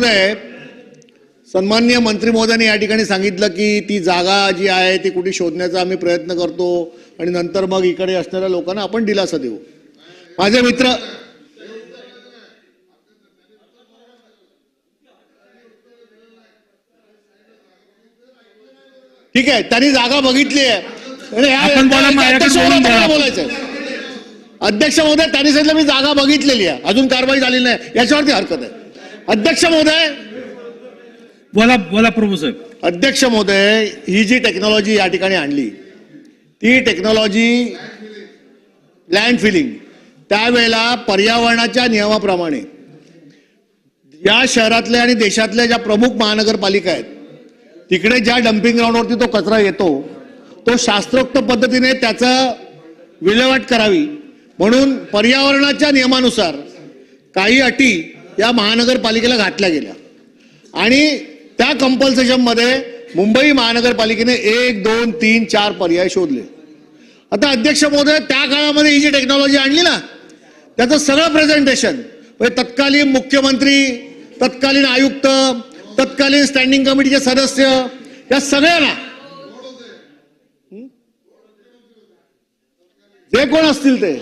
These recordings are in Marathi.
महोदय सन्मान्य मंत्री महोदयांनी या ठिकाणी सांगितलं की ती जागा जी आहे ती कुठे शोधण्याचा आम्ही प्रयत्न करतो आणि नंतर मग इकडे असणाऱ्या लोकांना आपण दिलासा देऊ. माझे मित्र ठीक आहे त्यांनी जागा बघितली आहे. आणि ह्या- आपण बोला, त्या- माझ्याकडे अध्यक्ष बोलून महोदय, द्या. मला बोलायचंय. अध्यक्ष महोदय त्यांनी सांगितलं मी जागा बघितलेली आहे. अजून कारवाई झालेली नाही. याच्यावरती हरकत आहे. अध्यक्ष महोदय. बोला बोला प्रभू साहेब. अध्यक्ष महोदय ही जी टेक्नॉलॉजी या ठिकाणी आणली ती टेक्नॉलॉजी लँड फिलिंग त्यावेळेला पर्यावरणाच्या नियमाप्रमाणे या शहरातल्या आणि देशातल्या ज्या प्रमुख महानगरपालिका आहेत तिकडे ज्या डम्पिंग ग्राउंडवरती तो कचरा येतो तो शास्त्रोक्त पद्धतीने त्याचं विल्हेवाट करावी. म्हणून पर्यावरणाच्या नियमानुसार काही अटी या महानगरपालिकेला घातल्या गेल्या. आणि त्या कंपल्सेशनमध्ये मुंबई महानगरपालिकेने एक दोन तीन चार पर्याय शोधले. आता अध्यक्ष महोदय त्या काळामध्ये ही जी टेक्नॉलॉजी आणली ना त्याचं सगळं प्रेझेंटेशन म्हणजे तत्कालीन मुख्यमंत्री तत्कालीन आयुक्त तत्कालीन स्टँडिंग कमिटीचे सदस्य या सगळ्यांना जे कोण असतील ते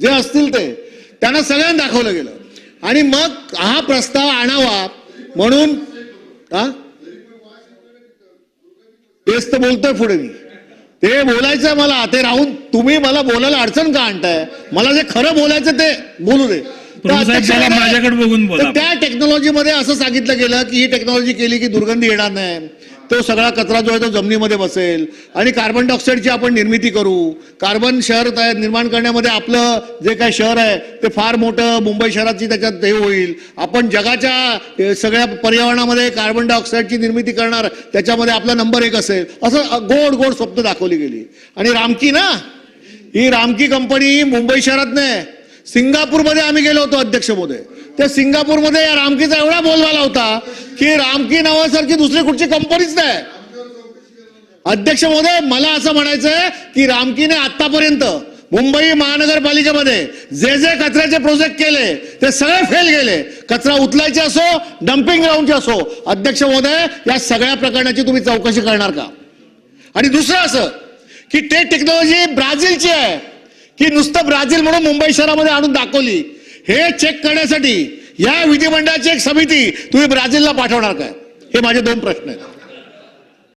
जे असतील ते त्यांना सगळ्यांना दाखवलं गेलं. आणि मग हा प्रस्ताव आणावा म्हणून हा? तेच तर बोलतोय पुढे मी. ते बोलायचं मला ते राहून तुम्ही मला बोलायला अडचण का आणताय? मला जे खरं बोलायचं ते बोलू दे. माझ्याकडे बघून त्या टेक्नॉलॉजीमध्ये असं सांगितलं गेलं की ही टेक्नॉलॉजी केली की दुर्गंधी येणार नाही. तो सगळा कचरा जो आहे तो जमिनीमध्ये बसेल. आणि कार्बन डायऑक्साईडची आपण निर्मिती करू. कार्बन शहर तयार निर्माण करण्यामध्ये आपलं जे काही शहर आहे ते फार मोठं मुंबई शहराची त्याच्यात हे होईल. आपण जगाच्या सगळ्या पर्यावरणामध्ये कार्बन डायऑक्साईडची निर्मिती करणार त्याच्यामध्ये आपला नंबर एक असेल. असं गोड गोड स्वप्न दाखवली गेली. आणि रामकी ना? ही रामकी कंपनी मुंबई शहरात नाही. सिंगापूरमध्ये आम्ही गेलो होतो अध्यक्ष महोदय त्या सिंगापूरमध्ये या रामकीचा एवढा बोलवाला होता की रामकी नावासारखी दुसरी कुठची कंपनीच नाही. अध्यक्ष महोदय मला असं म्हणायचंय की रामकीने आतापर्यंत मुंबई महानगरपालिकेमध्ये जे जे कचऱ्याचे प्रोजेक्ट केले ते सगळे फेल गेले कचरा उचलायचे असो डम्पिंग ग्राउंडचे असो अध्यक्ष महोदय या सगळ्या प्रकरणाची तुम्ही चौकशी करणार का? आणि दुसरं असं की ते टेक्नॉलॉजी ब्राझीलची आहे. ही नुसतं ब्राझील म्हणून मुंबई शहरामध्ये आणून दाखवली. हे चेक करण्यासाठी या विधिमंडळाची एक समिती तुम्ही ब्राझीलला पाठवणार काय? हे माझे दोन प्रश्न आहेत.